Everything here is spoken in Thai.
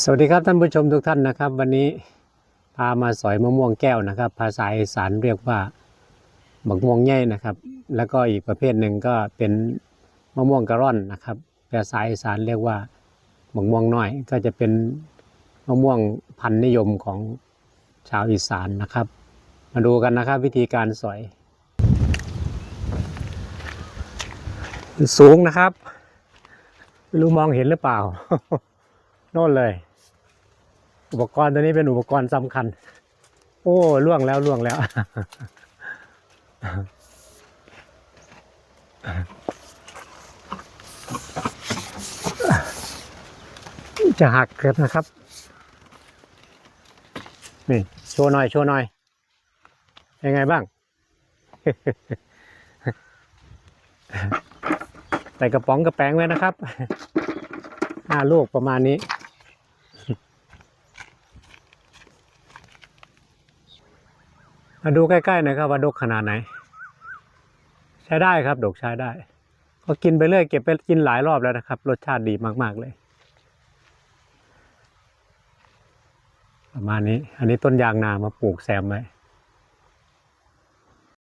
สวัสดีครับท่านผู้ชมทุกท่านนะครับ วันนี้พามาสอยมะม่วงแก้วนะครับ ภาษาอีสานเรียกว่าบักม่วงใหญ่นะครับ แล้วก็อีกประเภทหนึ่งก็เป็นมะม่วงกระร่อนนะครับภาษาอีสานเรียกว่าบักม่วงน้อย ก็จะเป็นมะม่วงพันธุ์นิยมของชาวอีสานนะครับ มาดูกันนะครับ วิธีการสอย สูงนะครับ รู้มองเห็นหรือเปล่า โน่นเลย อุปกรณ์ตัวนี้เป็นอุปกรณ์สำคัญ โอ้ล่วงแล้วล่วงแล้ว จะหักเกิดนะครับ นี่ โชว์หน่อย โชว์หน่อย ยังไงบ้าง ใส่กระป๋องกระแป้งไว้นะครับห้าลูกประมาณนี้ มาดูใกล้ๆหน่อยครับว่าดกขนาดไหน ใช้ได้ครับดกใช้ได้ ก็กินไปเรื่อยเก็บไปกินหลายรอบแล้วนะครับ รสชาติดีมากๆเลย ประมาณนี้ อันนี้ต้นยางนามาปลูกแซมไว้